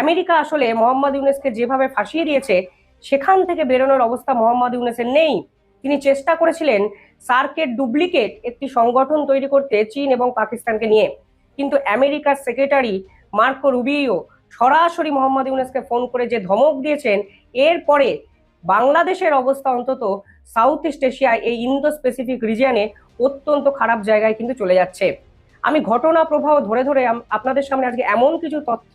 America আসলে মোহাম্মদ ইউনেসকে যেভাবে ফাঁসিয়ে দিয়েছে, সেখান থেকে বেরোনোর অবস্থা মোহাম্মদ ইউনেসের নেই। তিনি চেষ্টা করেছিলেন সার্কের ডুপ্লিকেট একটি সংগঠন তৈরি করতে চীন এবং পাকিস্তানকে নিয়ে। কিন্তু আমেরিকার সেক্রেটারি মার্কো রুবিও সরাসরি মোহাম্মদ ইউনেসকে ফোন করে যে ধমক দিয়েছেন এরপরে বাংলাদেশের অবস্থা অন্তত সাউথ ইস্ট এশিয়ায় এই ইন্দো স্পেসিফিক রিজিয়নে অত্যন্ত খারাপ জায়গায় কিন্তু চলে যাচ্ছে। আমি ঘটনা প্রবাহ ধরে ধরে আপনাদের সামনে আজকে এমন কিছু তথ্য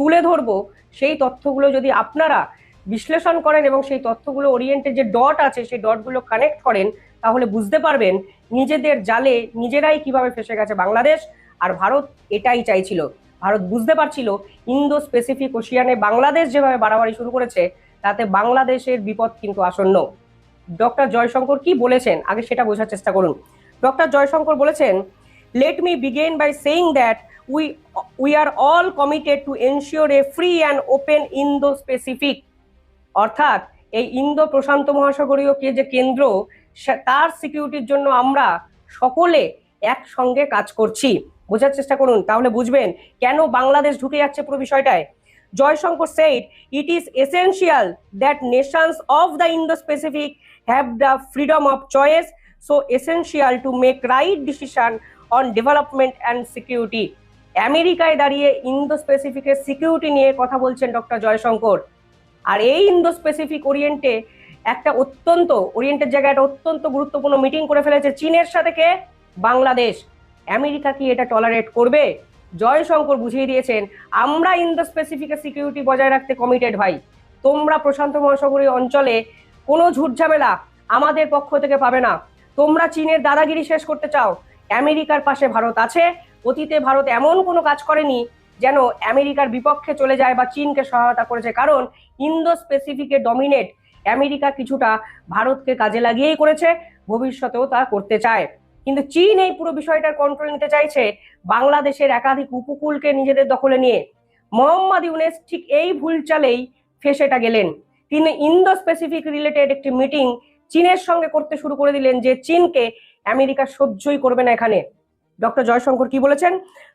তুলে ধরবো, সেই তথ্যগুলো যদি আপনারা বিশ্লেষণ করেন এবং সেই তথ্যগুলো ওরিয়েন্টের যে ডট আছে, সেই ডটগুলো কানেক্ট করেন, তাহলে বুঝতে পারবেন নিজেদের জালে নিজেরাই কীভাবে ফেসে গেছে বাংলাদেশ আর ভারত এটাই চাইছিল। ভারত বুঝতে পারছিল ইন্দো স্পেসিফিক ওশিয়ানে বাংলাদেশ যেভাবে বাড়াবাড়ি শুরু করেছে, তাতে বাংলাদেশের বিপদ কিন্তু আসন্ন। ডক্টর জয়শঙ্কর কি বলেছেন? আগে সেটা বোঝার চেষ্টা করুন। ডক্টর জয়শঙ্কর বলেছেন me begin by saying that we we are all committed to ensure a free and open Indo Pacific অর্থাৎ এই ইন্দো প্রশান্ত মহাসাগরীয় কে যে কেন্দ্র, সে- তার সিকিউরিটির জন্য আমরা সকলে একসঙ্গে কাজ করছি। বোঝার চেষ্টা করুন, তাহলে বুঝবেন কেন বাংলাদেশ ঢুকে যাচ্ছে পুরো বিষয়টায়। Jaishankar said, it is essential that nations of the Indo-Pacific have the freedom of choice, so essential to make right decision on development and security আমেরিকায় দাঁড়িয়ে ইন্দো স্পেসিফিকের সিকিউরিটি নিয়ে কথা বলছেন ডক্টর জয়শঙ্কর। আর এই ইন্দো স্পেসিফিক ওরিয়েন্টে একটা অত্যন্ত ওরিয়েন্টের জায়গায় একটা অত্যন্ত গুরুত্বপূর্ণ মিটিং করে ফেলেছে চীনের সাথে কে? বাংলাদেশ। আমেরিকা কি এটা টলারেট করবে? জয়শঙ্কর বুঝিয়ে দিয়েছেন, আমরা ইন্দো স্পেসিফিকের সিকিউরিটি বজায় রাখতে কমিটেড ভাই। তোমরা প্রশান্ত মহাসাগরীয় অঞ্চলে কোনো ঝুটঝামেলা আমাদের পক্ষ থেকে পাবে না। তোমরা চীনের দাদাগিরি শেষ করতে চাও। আমেরিকার পাশে ভারত আছে, অতীতে ভারত এমন কোনো কাজ করেনি যেন আমেরিকার বিপক্ষে চলে যায় বা চীনকে সহায়তা করেছে। কারণ ইন্দো স্পেসিফিকে ডমিনেট আমেরিকা কিছুটা ভারতকে কাজে লাগিয়েই করেছে, ভবিষ্যতেও তা করতে চায়। কিন্তু চীন এই পুরো বিষয়টার কন্ট্রোল নিতে চাইছে বাংলাদেশের একাধিক উপকূলকে নিজেদের দখলে নিয়ে। মোহাম্মদ ইউনেস ঠিক এই ভুল চালেই ফেসেটা গেলেন। তিনি ইন্দো স্পেসিফিক রিলেটেড একটি মিটিং চীনের সঙ্গে করতে শুরু করে দিলেন যে চীনকে আমেরিকা সহ্যই করবে না এখানে। ডক্টর জয়শঙ্কর কি বলেছেন?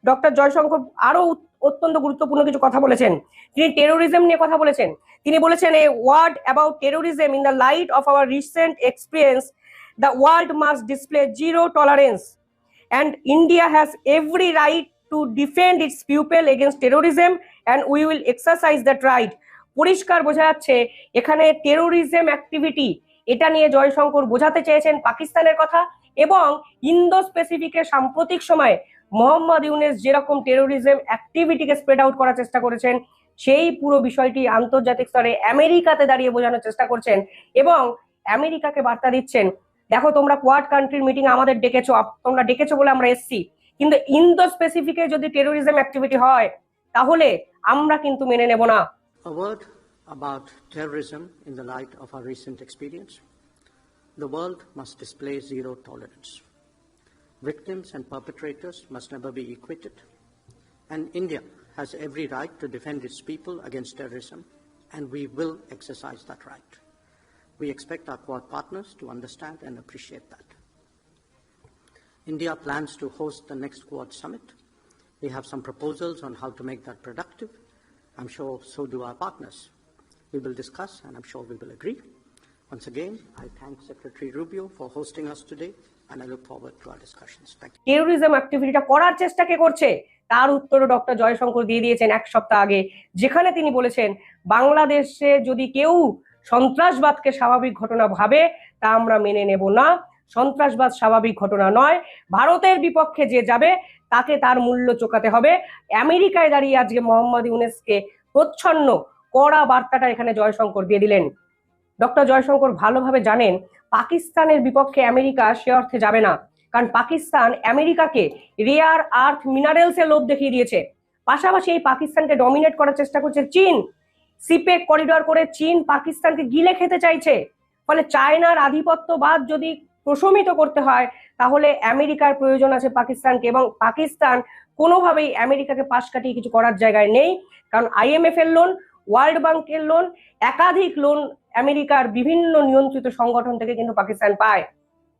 ডক্টর জয়শঙ্কর আরও অত্যন্ত গুরুত্বপূর্ণ কিছু কথা বলেছেন। তিনি টেরোরিজম নিয়ে কথা বলেছেন। তিনি বলেছেন a word about terrorism in the light of our recent experience the world must display zero tolerance and India has every right to defend its people against terrorism and we will exercise that right. পরিষ্কার বোঝা যাচ্ছে, এখানে terrorism activity এটা নিয়ে জয়শঙ্কর বোঝাতে চেয়েছেন পাকিস্তানের কথা। এবং ইন্দো স্পেসিফিকের সাম্প্রতিক সময়ে মোহাম্মদ ইউনেস যেরকম টেরোরিজম অ্যাক্টিভিটিকে স্প্রেড আউট করার চেষ্টা করেছেন, সেই পুরো বিষয়টি আন্তর্জাতিক স্তরে আমেরিকাতে দাঁড়িয়ে বোঝানোর চেষ্টা করছেন এবং আমেরিকাকে বার্তা দিচ্ছেন, দেখো তোমরা কোয়াড কান্ট্রির মিটিং আমাদের ডেকেছো তোমরা ডেকেছো বলে আমরা এসছি, কিন্তু ইন্দো স্পেসিফিকে যদি টেরোরিজম অ্যাক্টিভিটি হয়, তাহলে আমরা কিন্তু মেনে নেব না about terrorism in the light of our recent experience. The world must display zero tolerance. Victims and perpetrators must never be equated. And India has every right to defend its people against terrorism, and we will exercise that right. We expect our Quad partners to understand and appreciate that. India plans to host the next Quad summit. We have some proposals on how to make that productive. I'm sure so do our partners. We will discuss, and I'm sure we will agree. Once again, I thank Secretary Rubio for hosting us today, and I look forward to our discussions. Thank you. Terrorism অ্যাক্টিভিটিটা করার চেষ্টা কে করছে? তার উত্তরও doctor Jaishankar দিয়ে দিয়েছেন এক সপ্তাহ আগে যেখানে তিনি বলেছেন বাংলাদেশে যদি কেউ সন্ত্রাসবাদকে স্বাভাবিক ঘটনা ভাবে তা আমরা মেনে নেব না। সন্ত্রাসবাদ স্বাভাবিক ঘটনা নয়। ভারতের বিপক্ষে যে যাবে তাকে তার মূল্য চোকাতে হবে। আমেরিকায় দাঁড়িয়ে আজকে মোহাম্মদ ইউনেসকে প্রচ্ছন্ন কড়া বার্তাটা এখানে জয়শঙ্কর দিয়ে দিলেন। ডক্টর জয়শঙ্কর ভালোভাবে জানেন পাকিস্তানের বিপক্ষে আমেরিকা সে অর্থে যাবে না। কারণ পাকিস্তান আমেরিকাকে রেয়ার আর্থ মিনারেলস এর লোভ দেখিয়ে দিয়েছে। পাশাপাশি এই পাকিস্তানকে ডমিনেট করার চেষ্টা করছে চীন। সিপেক করিডর করে চীন পাকিস্তানকে গিলে খেতে চাইছে। ফলে চায়নার আধিপত্যবাদ যদি প্রশমিত করতে হয়, তাহলে আমেরিকার প্রয়োজন আছে পাকিস্তানকে এবং পাকিস্তান কোনোভাবেই আমেরিকাকে পাশ কাটিয়ে কিছু করার জায়গায় নেই। কারণ আইএমএফ এর লোন ওয়ার্ল্ড ব্যাংকের লোন একাধিক লোন আমেরিকার বিভিন্ন নিয়ন্ত্রিত সংগঠন থেকে কিন্তু পাকিস্তান পায়।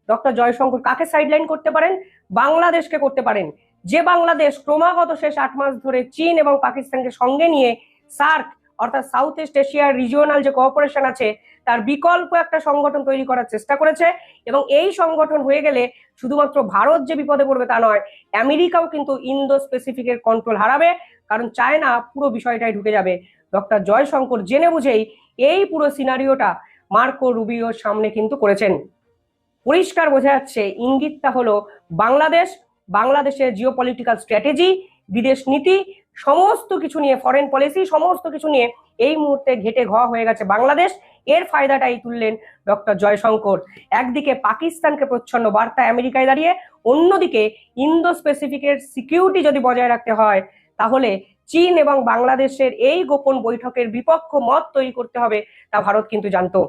ডক্টর জয়শঙ্কর, কাকে সাইডলাইন করতে পারেন? বাংলাদেশকে করতে পারেন। যে বাংলাদেশ ক্রমাগত শেষ আট মাস ধরে চীন এবং পাকিস্তানকে সঙ্গে নিয়ে সার্ক, অর্থাৎ সাউথ ইস্ট এশিয়ার রিজিওনাল যে কোঅপারেশন আছে, তার বিকল্প একটা সংগঠন তৈরি করার চেষ্টা করেছে এবং এই সংগঠন হয়ে গেলে শুধুমাত্র ভারত যে বিপদে পড়বে তা নয়, আমেরিকাও কিন্তু ইন্দো স্পেসিফিকের কন্ট্রোল হারাবে, কারণ চায়না পুরো বিষয়টাই ঢুকে যাবে। ডক্টর জয়শঙ্কর জেনে বুঝেই এই পুরো সিনারিওটা মার্কো রুবিওর সামনে কিন্তু করেছেন। পরিষ্কার বোঝা যাচ্ছে ইঙ্গিতটা হলো বাংলাদেশ, বাংলাদেশের জিওপলিটিক্যাল স্ট্র্যাটেজি বিদেশ নীতি, সমস্ত কিছু নিয়ে ফরেন পলিসি সমস্ত কিছু নিয়ে এই মুহূর্তে ঘেটে ঘ হয়ে গেছে বাংলাদেশ। এর ফায়দাটাই তুললেন ডক্টর জয়শঙ্কর। একদিকে পাকিস্তানকে প্রচ্ছন্ন বার্তা আমেরিকায় দাঁড়িয়ে, অন্যদিকে ইন্দো স্পেসিফিকের সিকিউরিটি যদি বজায় রাখতে হয়, তাহলে চীন এবং বাংলাদেশের এই গোপন বৈঠকের বিপক্ষ মত তৈরি করতে হবে তা ভারত কিন্তু জানতো।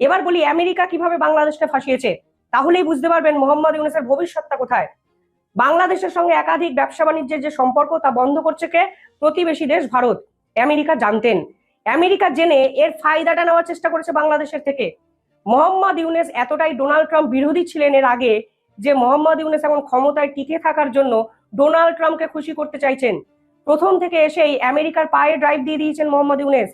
এবার বলি, আমেরিকা কীভাবে বাংলাদেশকে ফাঁসিয়েছে? তাহলেই বুঝতে পারবেন মোহাম্মদ ইউনুসের ভবিষ্যৎটা কোথায়। বাংলাদেশের সঙ্গে একাধিক ব্যবসা বাণিজ্যের যে সম্পর্ক তা বন্ধ করছে কে? প্রতিবেশী দেশ ভারত। আমেরিকা জানতেন। আমেরিকা জেনে এর ফায়দাটা নেওয়ার চেষ্টা করেছে বাংলাদেশের থেকে। মোহাম্মদ ইউনেস এতটাই ডোনাল্ড ট্রাম্প বিরোধী ছিলেন এর আগে যে মোহাম্মদ ইউনেস এখন ক্ষমতায় টিকে থাকার জন্য ডোনাল্ড ট্রাম্পকে খুশি করতে চাইছেন। প্রথম থেকে এসেই আমেরিকার পায়ে ড্রাইভ দিয়ে দিয়েছেন মোহাম্মদ ইউনেস।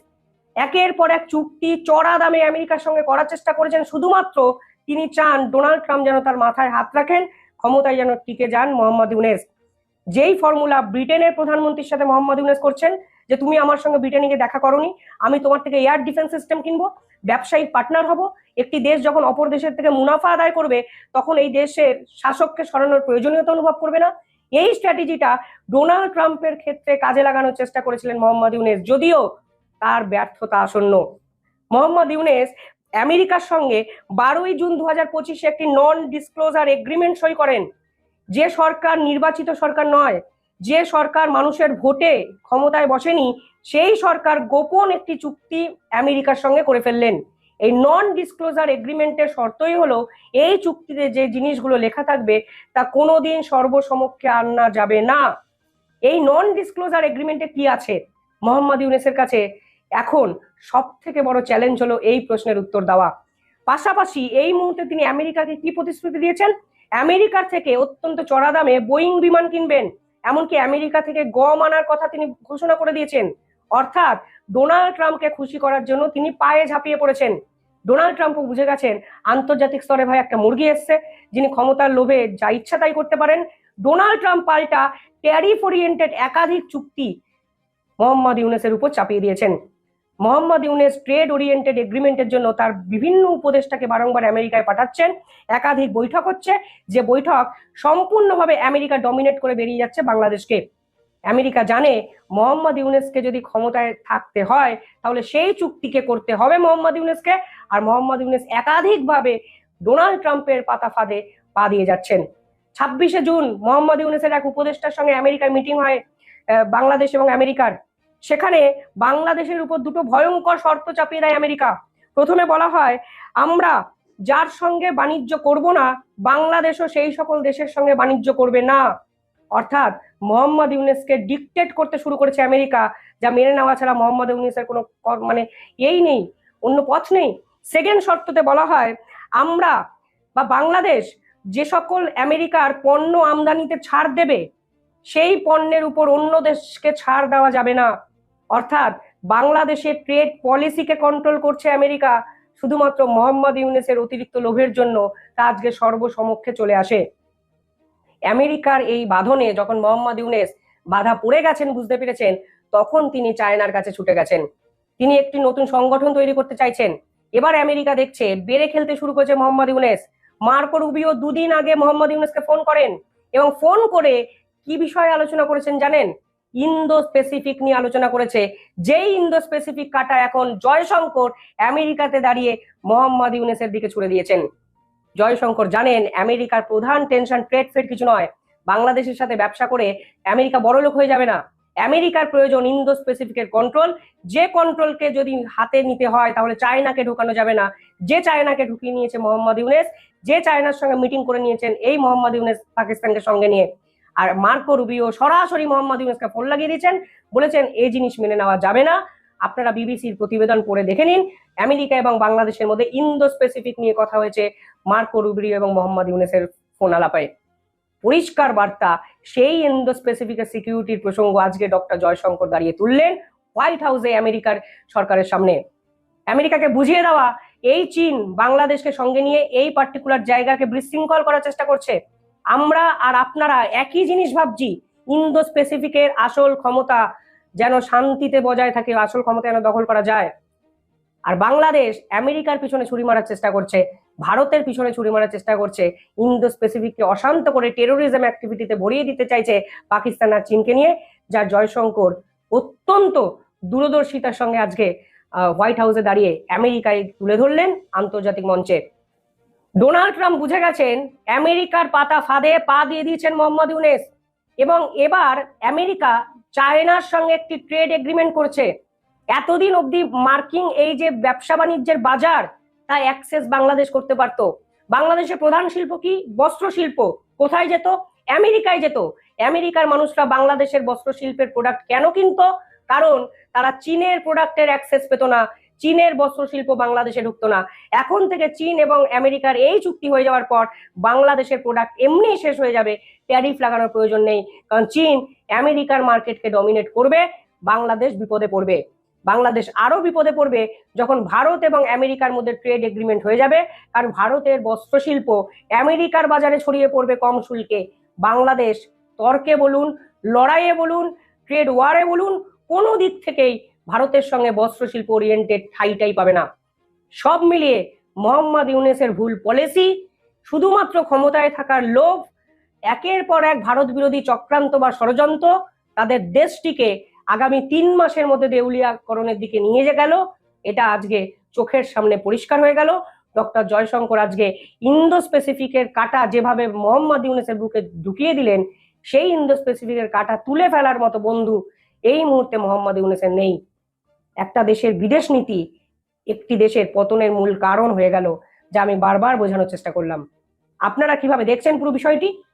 একের পর এক চুক্তি চড়া দামে আমেরিকার সঙ্গে করার চেষ্টা করেছেন। শুধুমাত্র তিনি চান ডোনাল্ড ট্রাম্প যেন তার মাথায় হাত রাখেন, ক্ষমতায় যেন টিকে যান মোহাম্মদ ইউনেস। যেই ফর্মুলা ব্রিটেনের প্রধানমন্ত্রীর সাথে মোহাম্মদ ইউনেস করছেন, যে তুমি আমার সঙ্গে ব্রিটেনে গিয়ে দেখা করনি, আমি তোমার থেকে এয়ার ডিফেন্স সিস্টেম কিনবো ব্যবসায়িক পার্টনার হব, একটি দেশ যখন অপর দেশের থেকে মুনাফা আদায় করবে, তখন এই দেশের শাসককে সরানোর প্রয়োজনীয়তা অনুভব করবে না এই স্ট্র্যাটেজিটা ডোনাল্ড ট্রাম্পের ক্ষেত্রে কাজে লাগানোর চেষ্টা করেছিলেন মোহাম্মদ ইউনেস, যদিও তার ব্যর্থতা আসন্ন। মোহাম্মদ ইউনেস আমেরিকার সঙ্গে বারোই জুন দু হাজার পঁচিশে একটি নন ডিসক্লোজার এগ্রিমেন্ট সই করেন। যে সরকার নির্বাচিত সরকার নয়, যে সরকার মানুষের ভোটে ক্ষমতায় বসেনি, সেই সরকার গোপন একটি চুক্তি আমেরিকার সঙ্গে করে ফেললেন। এই নন ডিসক্লোজার এগ্রিমেন্টের শর্তই হলো এই চুক্তিতে যে জিনিসগুলো লেখা থাকবে, তা কোনোদিন সর্বসমক্ষে আনা যাবে না। এই নন ডিসক্লোজার এগ্রিমেন্টে কি আছে? মোহাম্মদ ইউনেসের কাছে এখন সব থেকে বড় চ্যালেঞ্জ হলো এই প্রশ্নের উত্তর দেওয়া। পাশাপাশি এই মুহূর্তে তিনি আমেরিকাকে কি প্রতিশ্রুতি দিয়েছেন? আমেরিকার থেকে অত্যন্ত চড়া দামে বোয়িং বিমান কিনবেন, এমনকি আমেরিকা থেকে গম আনার কথা তিনি ঘোষণা করে দিয়েছেন। অর্থাৎ ডোনাল্ড ট্রাম্পকে খুশি করার জন্য তিনি পায়ে ঝাঁপিয়ে পড়েছেন। ডোনাল্ড ট্রাম্পও বুঝে গেছেন আন্তর্জাতিক স্তরে ভাই একটা মুরগি এসছে, যিনি ক্ষমতার লোভে যা ইচ্ছা তাই করতে পারেন। ডোনাল্ড ট্রাম্প পাল্টা ট্যারিফ ওরিয়েন্টেড একাধিক চুক্তি মোহাম্মদ ইউনেসের উপর চাপিয়ে দিয়েছেন। মোহাম্মদ ইউনেস ট্রেড ওরিয়েন্টেড এগ্রিমেন্টের জন্য তার বিভিন্ন উপদেষ্টাকে বারংবার আমেরিকায় পাঠাচ্ছেন। একাধিক বৈঠক হচ্ছে, যে বৈঠক সম্পূর্ণভাবে আমেরিকা ডমিনেট করে বেরিয়ে যাচ্ছে বাংলাদেশকে। আমেরিকা জানে মোহাম্মদ ইউনেসকে যদি ক্ষমতায় থাকতে হয়, তাহলে সেই চুক্তিকে করতে হবে মোহাম্মদ ইউনেসকে আর মোহাম্মদ ইউনেস একাধিকভাবে ডোনাল্ড ট্রাম্পের পাতা ফাঁদে পা দিয়ে যাচ্ছেন। ছাব্বিশে জুন মোহাম্মদ ইউনেসের এক উপদেষ্টার সঙ্গে আমেরিকার মিটিং হয় বাংলাদেশ এবং আমেরিকার। সেখানে বাংলাদেশের উপর দুটো ভয়ঙ্কর শর্ত চাপিয়ে দেয় আমেরিকা। প্রথমে বলা হয়, আমরা যার সঙ্গে বাণিজ্য করব না, বাংলাদেশও সেই সকল দেশের সঙ্গে বাণিজ্য করবে না। অর্থাৎ মোহাম্মদ ইউনেসকে ডিকটেট করতে শুরু করেছে আমেরিকা, যা মেনে নেওয়া ছাড়া মোহাম্মদ ইউনেসের কোনো মানে এই নেই, অন্য পথ নেই। সেকেন্ড শর্ততে বলা হয়, আমরা বা বাংলাদেশ যে সকল আমেরিকার পণ্য আমদানিতে ছাড় দেবে, সেই পণ্যের উপর অন্য দেশকে ছাড় দেওয়া যাবে না। অর্থাৎ বাংলাদেশের ট্রেড পলিসিকে কন্ট্রোল করছে আমেরিকা, শুধুমাত্র মোহাম্মদ ইউনেসের অতিরিক্ত লোভের জন্য তা আজকে সর্বসমক্ষে চলে আসে। আমেরিকার এই বাঁধনে যখন মোহাম্মদ ইউনেস বাধা পড়ে গেছেন, বুঝতে পেরেছেন, তখন তিনি চায়নার কাছে ছুটে গেছেন। তিনি একটি নতুন সংগঠন তৈরি করতে চাইছেন। এবার আমেরিকা দেখছে, বেড়ে খেলতে শুরু করেছে মোহাম্মদ ইউনেস। মার্কো রুবিও দুদিন আগে মোহাম্মদ ইউনেসকে ফোন করেন এবং ফোন করে কি বিষয়ে আলোচনা করেছেন জানেন? ইন্দো স্পেসিফিক নিয়ে আলোচনা করেছে, যেই ইন্দো স্পেসিফিক কাটা এখন জয়শঙ্কর আমেরিকাতে দাঁড়িয়ে মোহাম্মদ ইউনেসের দিকে ছুড়ে দিয়েছেন। জয়শঙ্কর জানেন, আমেরিকার প্রধান টেনশন ট্রেড ফেড কিছু নয়। বাংলাদেশের সাথে ব্যবসা করে আমেরিকা বড়লোক হয়ে যাবে না। আমেরিকার প্রয়োজন ইন্দো স্পেসিফিকের কন্ট্রোল যে কন্ট্রোলকে যদি হাতে নিতে হয়, তাহলে চায়নাকে ঢোকানো যাবে না। যে চায়নাকে ঢুকিয়ে নিয়েছে মোহাম্মদ ইউনেস, যে চায়নার সঙ্গে মিটিং করে নিয়েছেন এই মোহাম্মদ ইউনেস পাকিস্তানকে সঙ্গে নিয়ে। আর মার্কো রুবিও সরাসরি মোহাম্মদ ইউনেসকে ফোন লাগিয়ে দিয়েছেন, বলেছেন এই জিনিস মেনে নেওয়া যাবে না। আপনারা বিবিসির প্রতিবেদন পড়ে দেখে নিন। আমেরিকা এবং বাংলাদেশের মধ্যে ইন্দো স্পেসিফিক নিয়ে কথা হয়েছে। মার্কো রুবিও এবং মোহাম্মদ ইউনেসের ফোন আলাপায় পরিষ্কার বার্তা, সেই ইন্দো স্পেসিফিক সিকিউরিটির প্রসঙ্গ আজকে ডক্টর জয়শঙ্কর দাঁড়িয়ে তুললেন হোয়াইট হাউসে আমেরিকার সরকারের সামনে। আমেরিকাকে বুঝিয়ে দেওয়া, এই চীন বাংলাদেশকে সঙ্গে নিয়ে এই পার্টিকুলার জায়গাকে বিশৃঙ্খল করার চেষ্টা করছে। আমরা আর আপনারা একই জিনিস ভাবছি ইন্দো স্পেসিফিকের আসল ক্ষমতা যেন শান্তিতে বজায় থাকে, আসল ক্ষমতা যেন দখল করা যায়। আর বাংলাদেশ আমেরিকার পিছনে ছুরি মারার চেষ্টা করছে ভারতের পিছনে ছুরি মারার চেষ্টা করছে, ইন্দো স্পেসিফিককে অশান্ত করে টেরোরিজম অ্যাক্টিভিটিতে ভরিয়ে দিতে চাইছে পাকিস্তান আর চীনকে নিয়ে, যা জয়শঙ্কর অত্যন্ত দূরদর্শিতার সঙ্গে আজকে হোয়াইট হাউসে দাঁড়িয়ে আমেরিকায় তুলে ধরলেন আন্তর্জাতিক মঞ্চে। ডোনাল্ড ট্রাম্প বুঝে গেছেন, আমেরিকার পাতা ফাঁদে পা দিয়ে দিয়েছেন মোহাম্মদ ইউনেস এবং এবার আমেরিকা চায়নার সঙ্গে একটি ট্রেড এগ্রিমেন্ট করছে। এতদিন অবধি মার্কিং এই যে ব্যবসা বাণিজ্যের বাজার তা অ্যাক্সেস বাংলাদেশ করতে পারতো। বাংলাদেশের প্রধান শিল্প কি? বস্ত্র শিল্প। কোথায় যেত? আমেরিকায় যেত। আমেরিকার মানুষরা বাংলাদেশের বস্ত্র শিল্পের প্রোডাক্ট কেন কিনতো? কারণ তারা চীনের প্রোডাক্টের অ্যাক্সেস পেত না। চীনের বস্ত্র শিল্প বাংলাদেশে ঢুকতো না। এখন থেকে চীন এবং আমেরিকার এই চুক্তি হয়ে যাওয়ার পর বাংলাদেশের প্রোডাক্ট এমনি শেষ হয়ে যাবে। ট্যারিফ লাগানোর প্রয়োজন নেই। কারণ চীন আমেরিকার মার্কেটকে ডমিনেট করবে। বাংলাদেশ বিপদে পড়বে। বাংলাদেশ আরও বিপদে পড়বে যখন ভারত এবং আমেরিকার মধ্যে ট্রেড এগ্রিমেন্ট হয়ে যাবে। কারণ ভারতের বস্ত্রশিল্প আমেরিকার বাজারে ছড়িয়ে পড়বে কম শুল্কে। বাংলাদেশ তর্কে বলুন, লড়াইয়ে বলুন ট্রেড ওয়ারে বলুন, কোনো দিক থেকেই ভারতের সঙ্গে বস্ত্রশিল্প ওরিয়েন্টেড ঠাইটাই পাবে না। সব মিলিয়ে মোহাম্মদ ইউনেসের ভুল পলিসি শুধুমাত্র ক্ষমতায় থাকার লোভ, একের পর এক ভারত বিরোধী চক্রান্ত বা ষড়যন্ত্র, তাদের দেশটিকে আগামী তিন মাসের মধ্যে দেউলিয়াকরণের দিকে নিয়ে যে গেল, এটা আজকে চোখের সামনে পরিষ্কার হয়ে গেল। ডক্টর জয়শঙ্কর আজকে ইন্দো স্পেসিফিকের কাটা যেভাবে মোহাম্মদ ইউনেসের বুকে ঢুকিয়ে দিলেন, সেই ইন্দো স্পেসিফিকের কাটা তুলে ফেলার মতো বন্ধু এই মুহূর্তে মোহাম্মদ ইউনেসের নেই। একটা দেশের বিদেশ নীতি একটি দেশের পতনের মূল কারণ হয়ে গেল, যা আমি বারবার বোঝানোর চেষ্টা করলাম। আপনারা কীভাবে দেখছেন পুরো বিষয়টি?